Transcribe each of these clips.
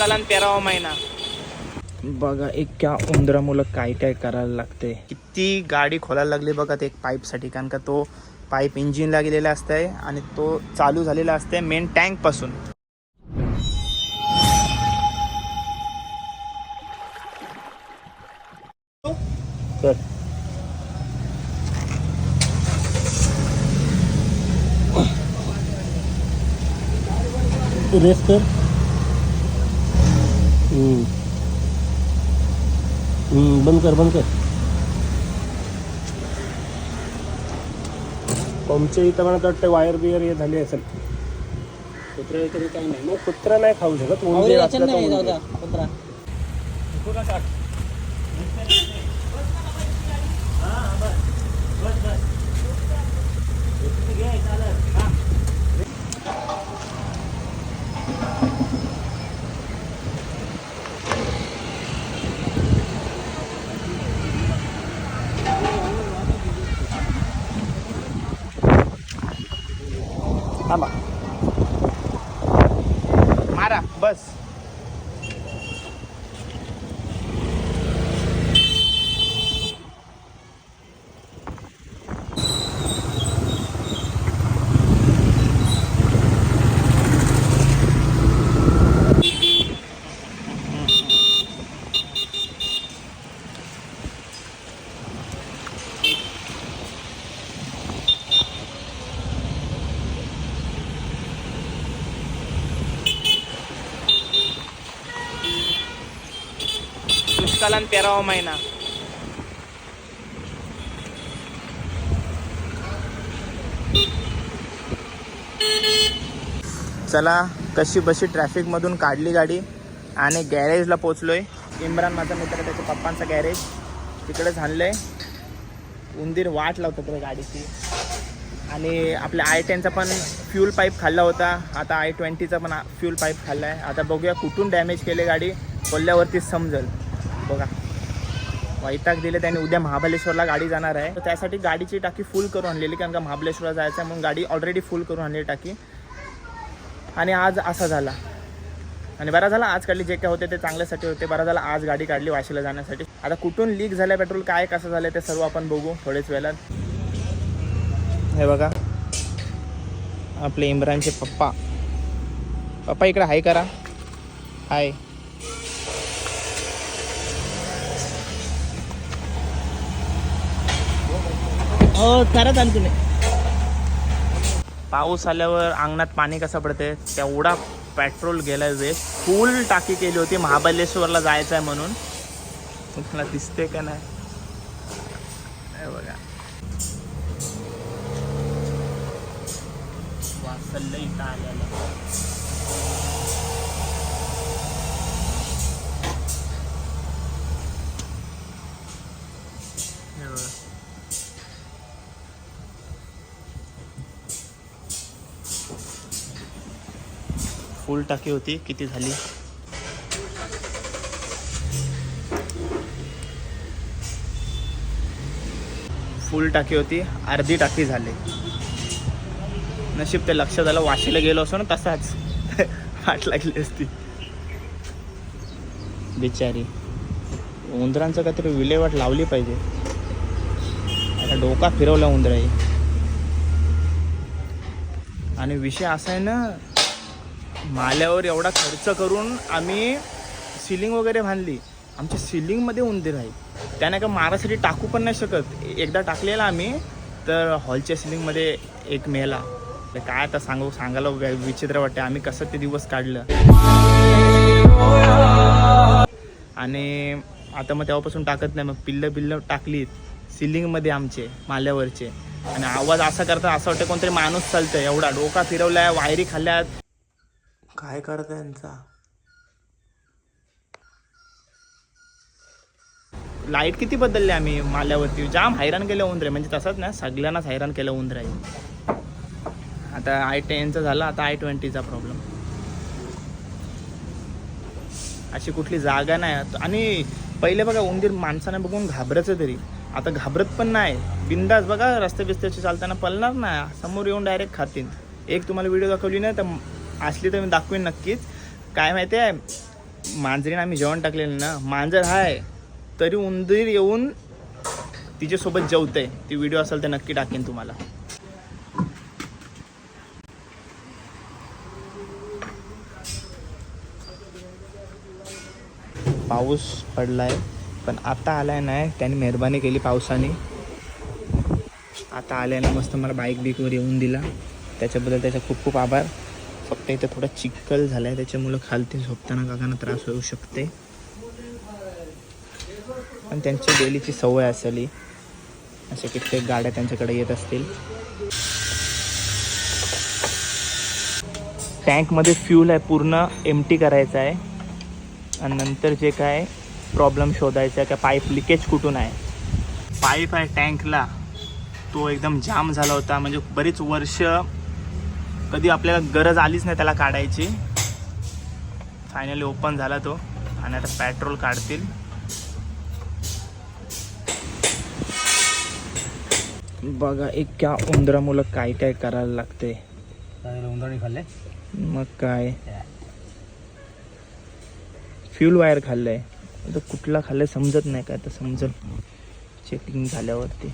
आणि तेरावा महिना. बघा एक क्या उंदरा मुलं काय काय करायला लागते. किती गाडी खोलायला लागली बघा ते एक पाईपसाठी कारण का तो पाईप इंजिनला गेलेला असतंय आणि तो चालू झालेला असतंय मेन टँकपासून. तर. रेस कर. बंद कर बंद कर. आमच्या इथं मला वाटतं वायर बियर हे झाली असेल. कुत्रा काही नाही. मग कुत्रा नाही खाऊ शकत उंदीर असला तर उंदीर. थांबा मारा बस दुष्काळ आणि तेरावा महिना. चला कशी बशी ट्रॅफिकमधून काढली गाडी आणि गॅरेजला पोचलोय. इम्रान माझा मित्र त्याच्या पप्पांचा गॅरेज तिकडेच आहे उंदीर वाट लावतो तिकडे गाडीची. आणि आपल्या आय टेनचा पण फ्यूल पाईप खाल्ला होता. आता आय ट्वेंटीचा पण फ्यूल पाईप खाल्ला आहे आता बघूया कुठून डॅमेज केले गाडी. खोलल्यावरती समजेल. बघा. वैताग दिले त्याने. उद्या महाबलेश्वरला गाडी जाणार आहे. तर त्यासाठी गाडीची टाकी फुल करून आणलेली कारण का महाबलेश्वरला जायचं आहे म्हणून गाडी ऑलरेडी फुल करून आणली टाकी. आणि आज असा झाला. आणि बरा झाला. आज काढली जे काय होते ते चांगल्यासाठी होते. बरा झाला. आज गाडी काढली वाशीला जाण्यासाठी. आता कुठून लीक झालं पेट्रोल काय कसं झालं ते सर्व आपण बघू थोडेच वेळात. हे बघा. आपले इम्रानचे पप्पा. पप्पा इकडे हाय करा. हाय. हो खरंच आण तुम्ही. पाऊस आल्यावर अंगणात पाणी कसं पडते? तेवढा पेट्रोल गेलाय वेस्ट फुल टाकी केली होती महाबलेश्वरला जायचं आहे म्हणून. तुम्हाला दिसते का नाही? बघा. वाचलं इथं आलेलं. फुल टाकी होती. किती झाली? फुल टाकी होती. अर्धी टाकी झाली. नशीब ते लक्षात आलं वाशीला गेलो असो ना तसाच. वाट लागली असती. बिचारी. उंदरांचं काहीतरी विल्हेवाट लावली पाहिजे. आता डोका फिरवला उंदराई. आणि विषय असा आहे ना माल्यावर एवढा खर्च करून आम्ही सिलिंग वगैरे बांधली. आमच्या सिलिंगमध्ये उंदीर आहे. त्याने का मारासाठी टाकू पण नाही शकत. एकदा टाकलेला आम्ही तर हॉलच्या सिलिंगमध्ये एक मेला. तर काय आता सांगू सांगायला विचित्र वाटते आम्ही कसं ते दिवस काढलं. आणि आता मग तेव्हापासून टाकत नाही. मग पिल्लं पिल्लं टाकलीत सिलिंगमध्ये आमचे माल्यावरचे. आणि आवाज असा करता असं वाटतं कोणतरी माणूस चालतंय. एवढा डोका फिरवलाय वायरी खाल्ल्यात. काय करत यांचा? लाइट किती बदलली आम्ही माल्यावरती? जाम हैराण केलं उंदरे. म्हणजे तसंच ना सगळ्यांनाच हैराण केलं उंदरे. आता आय टेनचा झाला आता आय ट्वेंटीचा प्रॉब्लेम अशी कुठली जागा नाही. आणि पहिले बघा उंदीर माणसाने बघून घाबरायचं तरी. आता घाबरत पण नाही. बिंदास बघा रस्ते बिस्त्याचे चालताना पळणार ना समोर येऊन डायरेक्ट खातील एक तुम्हाला व्हिडिओ दाखवली नाही तर असली तर मी दाखवेन नक्कीच. काय माहिती आहे मांजरीने आम्ही जेवण टाकलेलं ना मांजर आहे तरी उंदीर येऊन तिच्यासोबत जेवते ती व्हिडिओ असेल तर नक्की टाकेन तुम्हाला. पाऊस पडलाय पण आता आलाय नाही त्याने मेहरबानी केली पावसाने. आता आल्याने मस्त मला बाईक बिकवर येऊन दिला. त्याच्याबद्दल त्याचा खूप खूप आभार. फक्त इथं थोडा चिखल झालाय त्याच्यामुळं खालती झोपताना काकांना त्रास होऊ शकते. पण त्यांची डेलीची सवय असेल असे कित्येक गाड्या त्यांच्याकडे येत असतील. टँकमध्ये फ्यूल आहे पूर्ण एमटी करायचं आहे. आणि नंतर जे काय प्रॉब्लेम शोधायचा आहे का पाईप लिकेज कुठून आहे? पाईप आहे टँकला. तो एकदम जाम झाला होता म्हणजे बरीच वर्ष कधी आपल्याला गरज आलीच नाही त्याला काढायची. फायनली ओपन झाला तो. आणि आता पेट्रोल काढतील. बघा एक क्या उंदरा मुलं काय काय करायला लागते उंदराणी खाल्ले? मग काय? फ्यूल वायर खाल्लंय. आता कुठला खाल्लंय समजत नाही काय तर समजल. चेकिंग झाल्यावरती.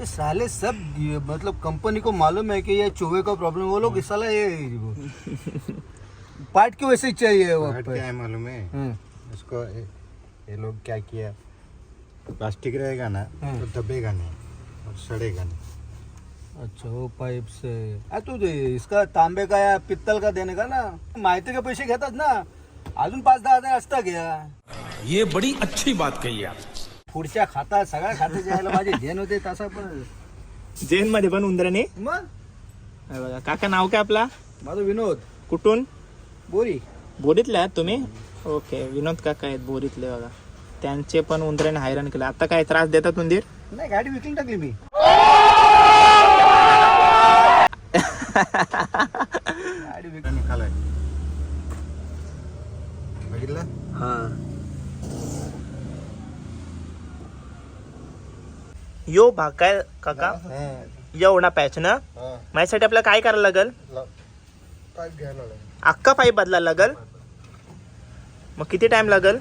ये साले सब ये मतलब कंपनी को मालूम है कि ये चूहे का प्रॉब्लम वो लोग साला ये पार्ट क्यों वैसे ही चाहिए वो क्या है मालूम है? हम्म, उसको ये, ये लोग क्या किया? प्लास्टिक रहेगा ना हाँ। तो दबेगा नहीं और सड़ेगा नहीं। अच्छा वो पाइप से। आ तू ते इसका तांबे का या पित्तल का देने का ना? माहिती के पैसे घेतात ना? अजून पाच दहा हज़ार असता घ्या ये बड़ी अच्छी बात कही आप। पुढच्या खाता सगळ्या खात्याच्या यायला माझे घेण होते तसा पण. जेन मध्ये पण उंदराने? मग? हे बघा काका नाव काय आपला? माझं विनोद. कुठून? बोरी. बोरीतले आहात तुम्ही? ओके विनोद काका आहेत बोरीतले बघा. त्यांचे पण उंदराने हैराण केलं. आता काय त्रास देतात उंदीर? नाही गाडी विकून टाकली मी. गाडी विकून निकाला बघितलं हा. यो भाग काय काका एवढा पॅच ना? माझ्यासाठी आपल्याला काय करायला लागल? पाईप घ्यायला लागेल. अख्खा पाईप बदलायला लागल? मग किती टाइम लागल?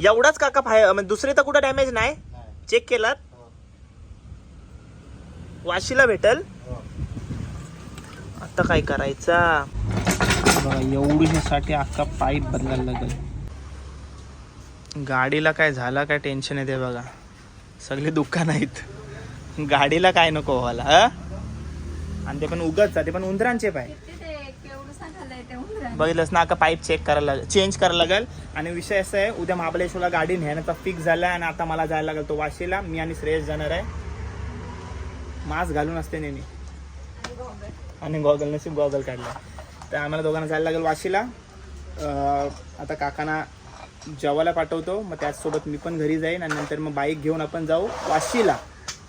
एवढाच काका फाय म्हणजे दुसरे तर कुठं डॅमेज नाही? चेक केलात? हो. वाशीला भेटल? हो. आता काय करायचा? बघा एवढीसाठी अख्खा पाईप बदलायला लागेल. गाडीला काय झाला काय टेन्शन येते बघा. सगळे दुकान आहेत. गाडीला काय नको व्हायला आणि ते पण उगत ते पण उंदरांचे पाय. बघितलंस ना का पाईप चेक करायला लागेल चेंज करायला लागेल. आणि विषय असा आहे उद्या महाबळेश्वरला गाडी नेण्याचा फिक्स झाला आणि आता मला जायला लागेल तो वाशीला. मी आणि श्रेयस जाणार आहे. मास्क घालून असते नेहमी. आणि गॉगल नशीब गॉगल काढला. तर आम्हाला दोघांना जायला लागेल वाशीला. आता काकांना जेवायला पाठवतो. मग त्याचसोबत मी पण घरी जाईन आणि नंतर मग बाईक घेऊन आपण जाऊ वाशीला.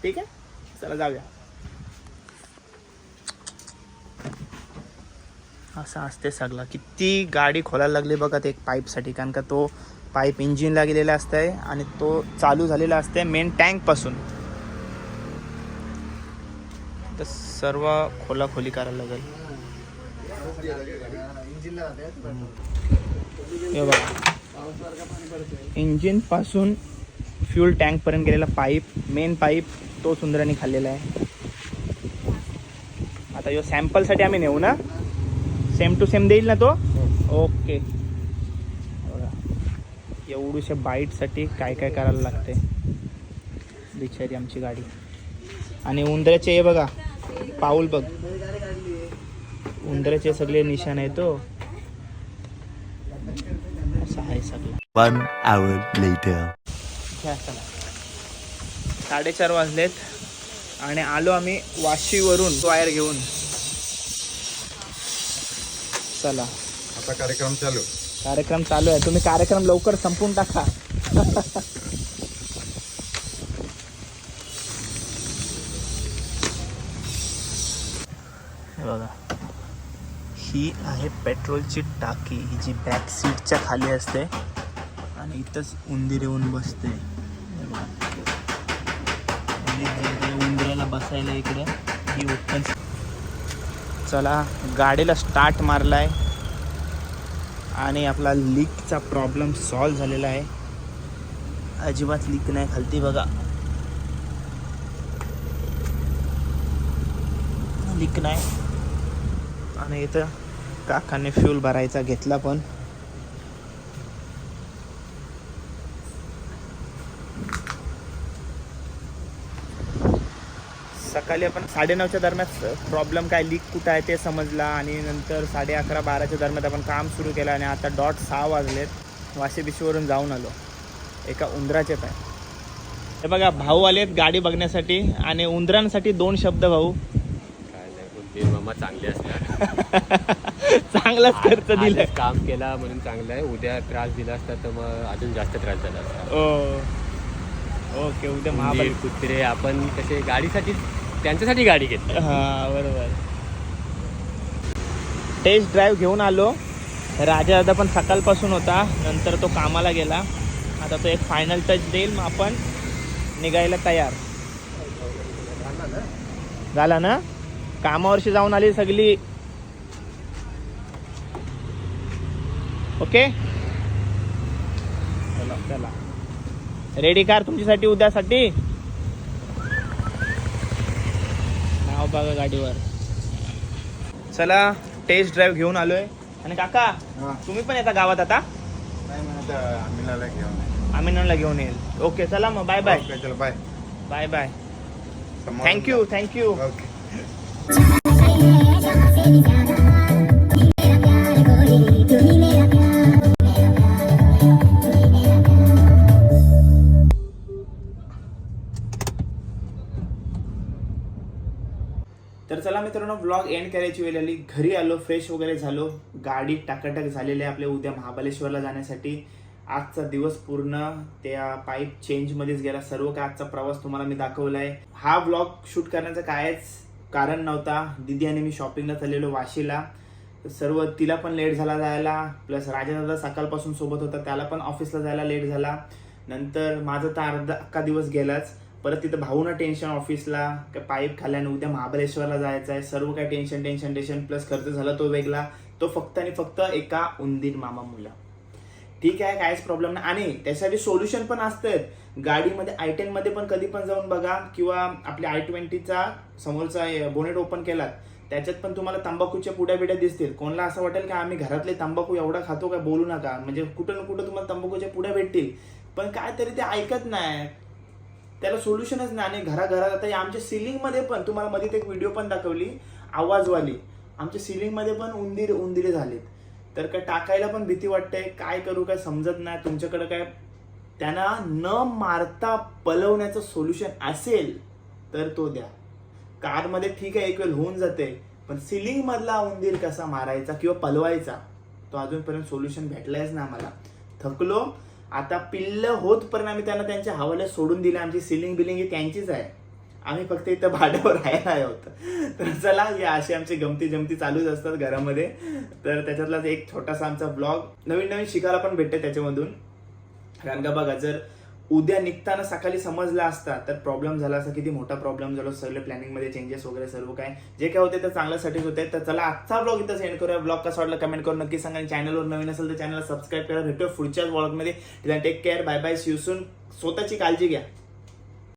ठीक आहे? चला जाऊया. असं असते सगळं. किती गाडी खोलायला लागली बघा ते एक पाईपसाठी. कारण का तो पाईप इंजिनला गेलेला असतंय आणि तो चालू झालेला असतंय मेन टँकपासून तर सर्व खोलाखोली करायला लागेल. हे बघा. इंजिनपासून फ्यूल टँक पर्यंत गेलेला पाईप मेन पाईप तो सुंदराने खाल्लेला आहे. आता यो सॅम्पलसाठी आम्ही नेऊ ना? सेम टू सेम देईल ना तो? ओके बघा. एवढूशा बाईटसाठी काय काय करायला लागते? बिचारी आमची गाडी. आणि उंदऱ्याचे हे बघा पाऊल बघ. उंदऱ्याचे सगळे निशाण आहे तो असं आहे सगळं One hour later. घ्या चला. साडेचार वाजलेत आणि आलो आम्ही वाशीवरून वायर घेऊन. चला. आता कार्यक्रम चालू. कार्यक्रम चालू आहे. तुम्ही कार्यक्रम लवकर संपून टाका. हे बघा. ही आहे पेट्रोलची टाकी. ही जी बॅक सीटच्या खाली असते इथंच उंदीर येऊन बसते. हे उंदराला बसायला इकडे. ही उत्तम चला गाडीला स्टार्ट मारलाय. आणि आपला लीकचा प्रॉब्लेम सॉल्व झालेला आहे. अजिबात लीक नाही खालती बघा. लीक नाही. आणि इथं काकाने फ्यूल भरायचा घेतला पण. सकाळी आपण साडेनऊच्या दरम्यान प्रॉब्लेम काय लीक कुठं आहे ते समजला आणि नंतर साडे अकरा बाराच्या दरम्यान आपण काम सुरू केलं आणि आता डॉट सहा वाजलेत. वाशे बिशीवरून जाऊन आलो. एका उंदराचे पाय. हे बघा भाऊ आलेत गाडी बघण्यासाठी आणि उंदरांसाठी दोन शब्द भाऊ. मामा चांगले असतात. चांगलाच खर्च आजच काम केला म्हणून चांगलं आहे. उद्या त्रास दिला असता तर मग अजून जास्त त्रास झाला असता. ओके उद्या महाबली. कुत्रे आपण कसे गाडीसाठी त्यांच्यासाठी गाडी घेतली. हा बरोबर. टेस्ट ड्राईव्ह घेऊन आलो. राजा दादा पण सकाळपासून होता. नंतर तो कामाला गेला. आता तो एक फायनल टच देईल. मग आपण निघायला तयार. झाला ना? कामावरशी जाऊन आली सगळी. ओके चला चला. रेडी कार तुमच्यासाठी उद्यासाठी नाव बघा गाडीवर. चला टेस्ट ड्राईव्ह घेऊन आलोय. आणि काका तुम्ही पण येता गावात आता? आम्ही नंला घेऊन येईल. ओके चला मग बाय बाय चल bye bye bye thank you thank you मित्रांनो ब्लॉग एंड करायची वेळ आली. घरी आलो फ्रेश वगैरे झालो. गाडी टाकाटाक झालेली आहे आपल्या उद्या महाबलेश्वरला जाण्यासाठी. आजचा दिवस पूर्ण त्या पाईप चेंजमध्येच गेला. सर्व काय आजचा प्रवास तुम्हाला मी दाखवला आहे हा ब्लॉग शूट करण्याचं कायच कारण नव्हता. दिदी आणि मी शॉपिंगला चाललेलो वाशीला. सर्व तिला पण लेट झाला जायला. प्लस राजादादा सकाळपासून सोबत होता त्याला पण ऑफिसला जायला लेट झाला. नंतर माझा तर अर्धा अख्खा दिवस गेलाच. परत तिथं भाऊना टेन्शन ऑफिसला काय पाईप खाल्ल्याने उद्या महाबळेश्वरला जायचं आहे सर्व काय टेन्शन टेन्शन टेन्शन प्लस खर्च झाला तो वेगळा. तो फक्त आणि फक्त एका उंदीर मामा मुला. ठीक आहे काहीच प्रॉब्लेम नाही. आणि त्यासाठी सोल्युशन पण असतात. गाडीमध्ये आय टेनमध्ये पण कधी पण जाऊन बघा किंवा आपल्या आय ट्वेंटीचा समोरचा बोनेट ओपन केलात त्याच्यात पण तुम्हाला तंबाखूच्या पुड्या बिड्या दिसतील. कोणाला असं वाटेल की आम्ही घरातले तंबाखू एवढा खातो काय बोलू नका. म्हणजे कुठं ना कुठं तुम्हाला तंबाखूच्या पुड्या भेटतील. पण काय तरी ते ऐकत नाही. त्याला सोल्युशनच नाही. आणि घराघरात आता या आमच्या सिलिंगमध्ये पण तुम्हाला मध्ये एक व्हिडिओ पण दाखवली. आवाजवाली. आमच्या सिलिंगमध्ये पण उंदीर उंदीर झालेत. तर काय टाकायला पण भीती वाटते. काय करू काय समजत नाही. तुमच्याकडे काय त्यांना न मारता पलवण्याचं सोल्युशन असेल तर तो द्या. कारमध्ये ठीक आहे एक वेळ होऊन जाते. पण सिलिंगमधला उंदीर कसा मारायचा किंवा पलवायचा तो अजूनपर्यंत सोल्युशन भेटलायच ना आम्हाला. थकलो आता पिल्ल होतपर्यंत आम्ही त्यांना त्यांच्या हवाले सोडून दिले. आमची सिलिंग बिलिंग ही त्यांचीच आहे. आम्ही फक्त इथं भाड्यावर राहायला आहोत तर चला या अशी आमची गमती जमती चालूच असतात घरामध्ये. तर त्याच्यातलाच एक छोटासा आमचा ब्लॉग नवीन नवीन शिकायला पण भेटते त्याच्यामधून. कारण का बघा जर उद्या निघताना सकाळी समजला असता तर प्रॉब्लेम झाला असा किती मोठा प्रॉब्लेम झाला सगळे प्लॅनिंगमध्ये चेंजेस वगैरे सर्व काय. जे काय होते ते चांगल्यासाठीच होते. तर चला आजचा ब्लॉग इथं सेंड करूया. ब्लॉग कसा वाटला कमेंट करून नक्की सांगा. चॅनलवर नवीन असेल तर चॅनलला सबस्क्राईब करा. भेटूया पुढच्याच ब्लॉगमध्ये टेक केअर बाय बाय शिवसून स्वतःची काळजी घ्या.